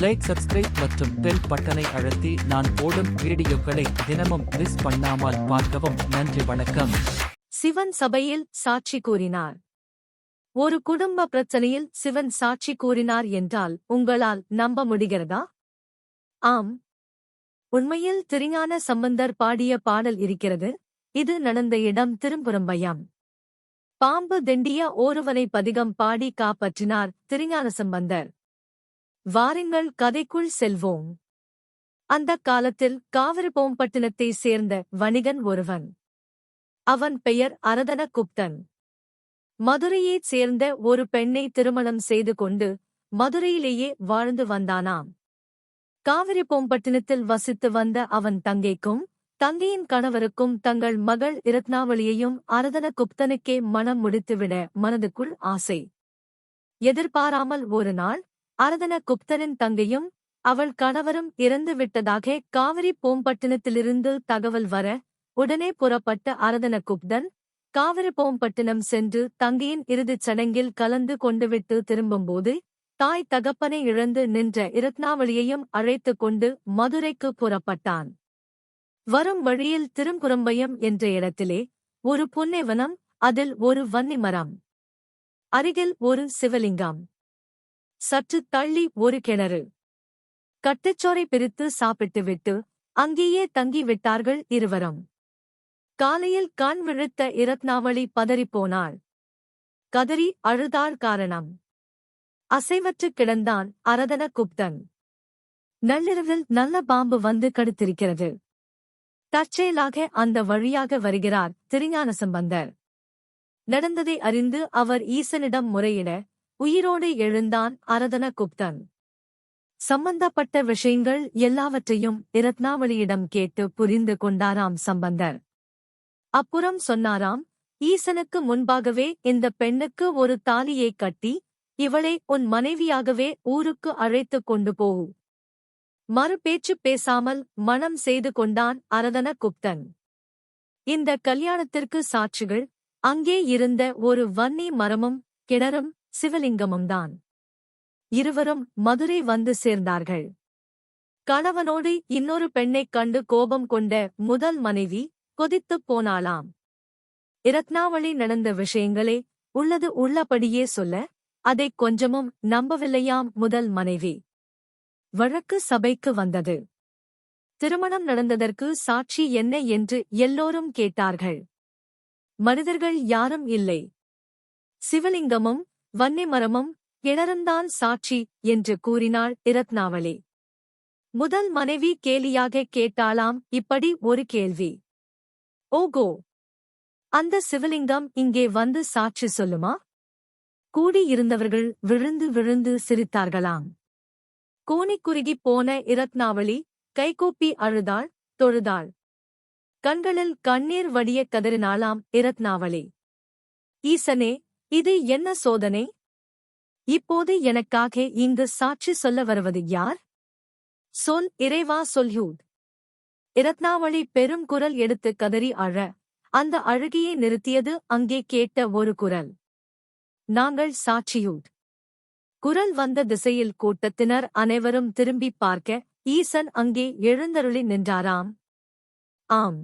Like subscribe மற்றும் bell பட்டனை அழுத்தி நான் போடும் வீடியோக்களை தினமும் மிஸ் பண்ணாமல் பார்க்கவும் நன்றி வணக்கம். சிவன் சபையில் சாட்சி கூறினார். ஒரு குடும்ப பிரச்சனையில் சிவன் சாட்சி கூறினார் என்றால் உங்களால் நம்ப முடிகிறதா? ஆம். உண்மையில் திருஞான சம்பந்தர் பாடிய பாடல் இருக்கிறது. இது நடந்த இடம் திரும்புறம்பையாம். பாம்பு தெண்டிய ஒருவனை பதிகம் பாடி காப்பற்றினார் திருஞான சம்பந்தர். வாருங்கள் கதைக்குள் செல்வோம். அந்தக் காலத்தில் காவிரிபோம்பட்டினத்தை சேர்ந்த வணிகன் ஒருவன். அவன் பெயர் அரதன குப்தன் மதுரையைச் சேர்ந்த ஒரு பெண்ணை திருமணம் செய்து கொண்டு மதுரையிலேயே வாழ்ந்து வந்தானாம். காவிரி பூம்பட்டினத்தில் வசித்து வந்த அவன் தங்கைக்கும் தங்கையின் கணவருக்கும் தங்கள் மகள் இரத்னாவளியையும் அரதன குப்தனுக்கே மனம் முடித்துவிட மனதுக்குள் ஆசை. எதிர்பாராமல் ஒரு நாள் அரதன குப்தரின் தங்கையும் அவள் கணவரும் இறந்து விட்டதாக காவிரி பூம்பட்டினத்திலிருந்து தகவல் வர உடனே புறப்பட்ட அரதன குப்தன் காவிரிப்போம்பட்டினம் சென்று தங்கையின் இறுதிச் சடங்கில் கலந்து கொண்டுவிட்டு திரும்பும்போது தாய் தகப்பனை இழந்து நின்ற இரத்னாவளியையும் அழைத்துக் கொண்டு மதுரைக்கு புறப்பட்டான். வரும் வழியில் திரும்புறம்பயம் என்ற இடத்திலே ஒரு புன்னைவனம் அதில் ஒரு வன்னி மரம் அருகில் ஒரு சிவலிங்கம். சற்று தள்ளி ஒரு கிணறு. கட்டுச்சோரை பிரித்து சாப்பிட்டுவிட்டு அங்கேயே தங்கி விட்டார்கள் இருவரும். காலையில் கண் விழுத்த இரத்னாவளி பதறிப்போனாள். கதறி அழுதாள் காரணம். அசைவற்று கிடந்தான் அரதன குப்தன் நள்ளிரவில் நல்ல பாம்பு வந்து கடுத்திருக்கிறது. தற்செயலாக அந்த வழியாக வருகிறார் திருஞான சம்பந்தர். நடந்ததை அறிந்து அவர் ஈசனிடம் முறையிட உயிரோடு எழுந்தான் அரதன குப்தன் சம்பந்தப்பட்ட விஷயங்கள் எல்லாவற்றையும் இரத்னாவளியிடம் கேட்டு புரிந்து கொண்டாராம் சம்பந்தர். அப்புறம் சொன்னாராம் ஈசனுக்கு முன்பாகவே இந்த பெண்ணுக்கு ஒரு தாலியை கட்டி இவளை உன் மனைவியாகவே ஊருக்கு அழைத்துக் கொண்டு போவு மறுபேச்சு பேசாமல் மனம் செய்து கொண்டான் அரதன குப்தன் இந்த கல்யாணத்திற்கு சாட்சிகள் அங்கே இருந்த ஒரு வன்னி மரமும் கிணறும் சிவலிங்கமும் தான் இருவரும் மதுரை வந்து சேர்ந்தார்கள். கணவனோடு இன்னொரு பெண்ணைக் கண்டு கோபம் கொண்ட முதல் மனைவி கொதித்துப் போனாளாம். இரத்னாவளி நடந்த விஷயங்களே உள்ளது உள்ளபடியே சொல்ல அதை கொஞ்சமும் நம்பவில்லையாம் முதல் மனைவி. வழக்கு சபைக்கு வந்தது. திருமணம் நடந்ததற்கு சாட்சி என்ன என்று எல்லோரும் கேட்டார்கள். மனிதர்கள் யாரும் இல்லை. சிவலிங்கமும் வன்னிமரமும் கிணறுந்தான் சாட்சி என்று கூறினாள் இரத்னாவளி. முதல் மனைவி கேலியாக கேட்டாளாம் இப்படி ஒரு கேள்வி. ஓகோ. அந்த சிவலிங்கம் இங்கே வந்து சாட்சி சொல்லுமா? கூடியிருந்தவர்கள் விழுந்து விழுந்து சிரித்தார்களாம். கோணிக்குறுகிப் போன இரத்னாவளி கைகூப்பி அழுதாள் தொழுதாள். கண்களில் கண்ணீர் வடிய கதறினாளாம் இரத்னாவளி. ஈசனே இது என்ன சோதனை? இப்போது எனக்காக இங்கு சாட்சி சொல்ல வருவது யார்? சொல் இறைவா சொல்யூட். இரத்னாவளி பெரும் குரல் எடுத்து கதறி அழ. அந்த அழுகியை நிறுத்தியது அங்கே கேட்ட ஒரு குரல். நாங்கள் சாட்சியூட். குரல் வந்த திசையில் கூட்டத்தினர் அனைவரும் திரும்பிப் பார்க்க ஈசன் அங்கே எழுந்தருளி நின்றாராம். ஆம்.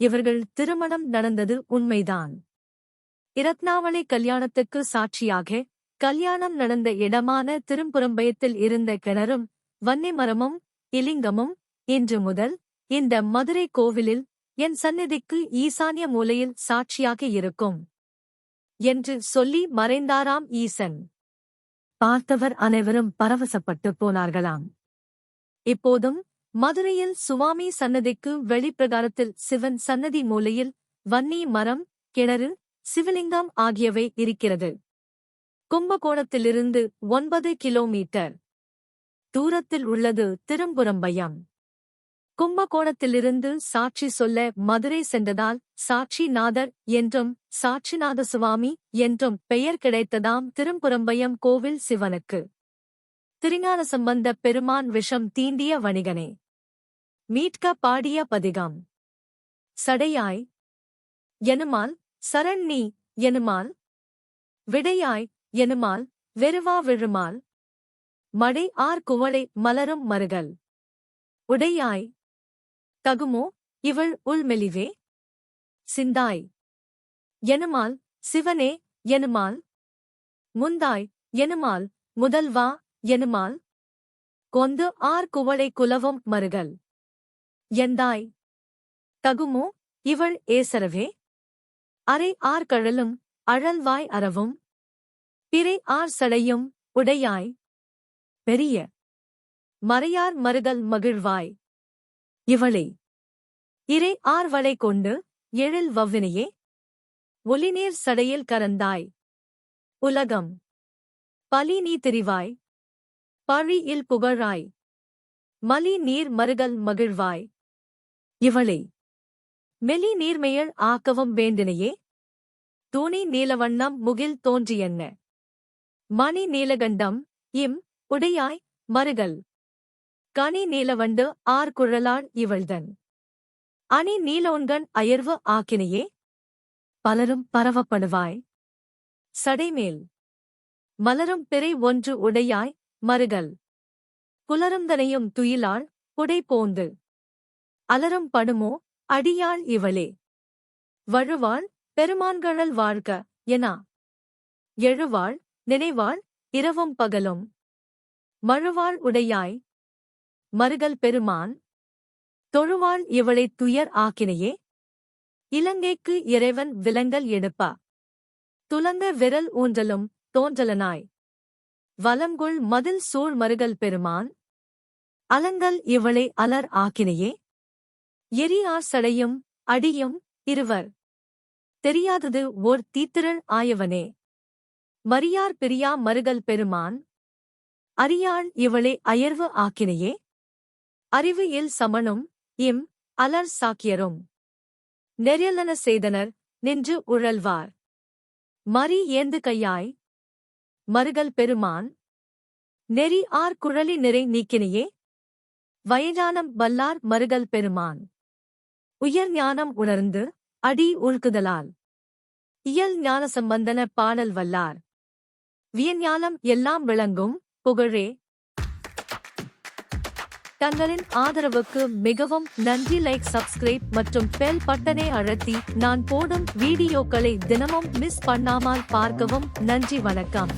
இவர்கள் திருமணம் நடந்தது உண்மைதான். இரத்னாவளி கல்யாணத்துக்கு சாட்சியாக கல்யாணம் நடந்த இடமான திரும்புறம்பயத்தில் இருந்த கிணறும் வன்னிமரமும் இலிங்கமும் இன்று முதல் இந்த மதுரை கோவிலில் என் சந்நிதிக்கு ஈசான்ய மூலையில் சாட்சியாக இருக்கும் என்று சொல்லி மறைந்தாராம் ஈசன். பார்த்தவர் அனைவரும் பரவசப்பட்டு போனார்களாம். இப்போதும் மதுரையில் சுவாமி சன்னதிக்கு வெளிப்பிரகாரத்தில் சிவன் சன்னதி மூலையில் வன்னி மரம் கிணறு சிவலிங்கம் ஆகியவை இருக்கிறது. கும்பகோணத்திலிருந்து ஒன்பது கிலோமீட்டர் தூரத்தில் உள்ளது திரும்புறம்பயம். கும்பகோணத்திலிருந்து சாட்சி சொல்ல மதுரை சென்றதால் சாட்சிநாதர் என்றும் சாட்சிநாத சுவாமி என்றும் பெயர் கிடைத்ததாம் திரும்புறம்பயம் கோவில் சிவனுக்கு. திருஞான சம்பந்த பெருமான் விஷம் தீண்டிய வணிகனே. மீட்க பாடிய பதிகம். சடையாய். எனுமால் சரண் நீ எனுமால் விடையாய் எனுமால் வெறுவா விழுமால் மடை ஆர் குவளை மலரும் மருகல். உடையாய் தகுமோ இவள் உள்மெலிவே சிந்தாய் எனுமால் சிவனே எனுமால் முந்தாய் எனுமால் முதல்வா எனுமால் கொந்து ஆர் குவளை குலவும் மருகல். எந்தாய் தகுமோ இவள் ஏசரவே அரை ஆர் கழலும் அழல்வாய் அறவும் பிறை ஆர் சடையும் உடையாய். பெரிய மறையார் மறுதல் மகிழ்வாய். இவளே இறை ஆர்வளை கொண்டு எழில் வவ்வினையே ஒளிநீர் சடையில் கரந்தாய். உலகம் பலி நீ திரிவாய் பழி இல் புகழாய். மலி நீர் மருகல் மகிழ்வாய். இவளே மெலி நீர்மையள் ஆக்கவும் வேண்டினையே? தூணி நீலவண்ணம் முகில் தோன்றியென்ன? மணி நீலகண்டம் இம் உடையாய் மருகல் கனி நீலவண்டு ஆர் குழலாள் இவள்தன். அணி நீலோன்கண் அயர்வு ஆக்கினையே? பலரும் பரவப்படுவாய். சடைமேல். மலரும் பிறை ஒன்று உடையாய் மருகல் புலருந்தனையும் துயிலாள் புடை போந்து. அலரும் படுமோ? அடியாள் இவளே. வழுவாள் பெருமான்கழல் வாழ்க எனா. எழுவாள் நினைவாள் இரவும் பகலும். மழுவாள் உடையாய். மருகல் பெருமான். தொழுவாள் இவளைத் துயர் ஆக்கினையே. இலங்கைக்கு இறைவன் விலங்கல் எடுப்பா. துலங்க விரல் ஊன்றலும் தோன்றலனாய். வலங்குள் மதில் சூழ் மருகல் பெருமான். அலங்கல் இவளை அலர் ஆக்கினையே. எரியார் சடையும் அடியும் இருவர். தெரியாதது ஓர் தீத்திரள் ஆயவனே. மரியார் பிரியா மருகல் பெருமான். அறியாள் இவளை அயர்வு ஆக்கினையே. அறிவு இல் சமனும் இம் அலர் சாக்கியரும். நெறியலன செய்தனர் நின்று உழல்வார். மறி ஏந்து கையாய். மருகல் பெருமான். நெறி ஆர் குழலி நிறை நீக்கினையே. வயதானம் வல்லார் மருகல் பெருமான். உயர் ஞானம் உணர்ந்து அடி உழ்குதலால் இயல் ஞான சம்பந்தன பாடல் வல்லார். வியஞானம் எல்லாம் விளங்கும் புகழே. தங்களின் ஆதரவுக்கு மிகவும் நன்றி லைக் சப்ஸ்கிரைப் மற்றும் பெல் பட்டனை அழுத்தி நான் போடும் வீடியோக்களை தினமும் மிஸ் பண்ணாமல் பார்க்கவும் நன்றி வணக்கம்.